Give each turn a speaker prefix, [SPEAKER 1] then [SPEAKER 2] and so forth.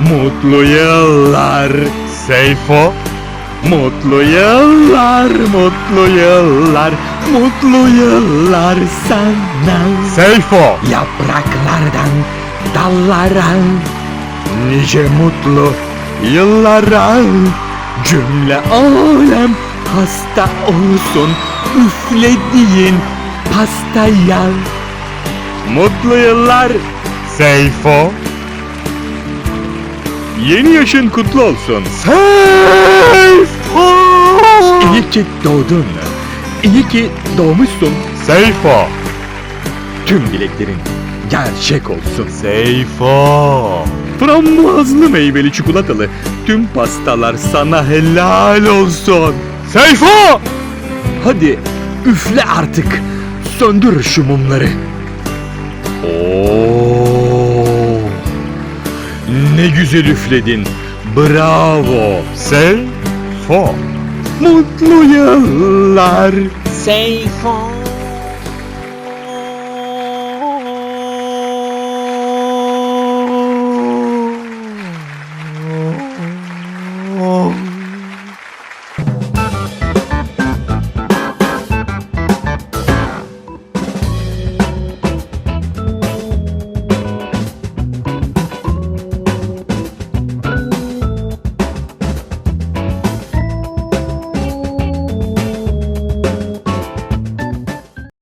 [SPEAKER 1] Mutlu yıllar Seyfo. Mutlu yıllar, mutlu yıllar, mutlu yıllar sana. Seyfo. Yapraklardan dallara nice mutlu yıllara cümle alem hasta olsun üflediğin pastaya. Mutlu yıllar Seyfo. Yeni yaşın kutlu olsun. Seyfo! İyi ki doğdun. İyi ki doğmuşsun. Seyfo! Tüm dileklerin gerçek olsun. Seyfo! Frambuazlı meyveli çikolatalı tüm pastalar sana helal olsun. Seyfo! Hadi üfle artık. Söndür şu mumları. Oo! Ne güzel üfledin. Bravo. Seyfo. Mutlu yıllar.
[SPEAKER 2] Seyfo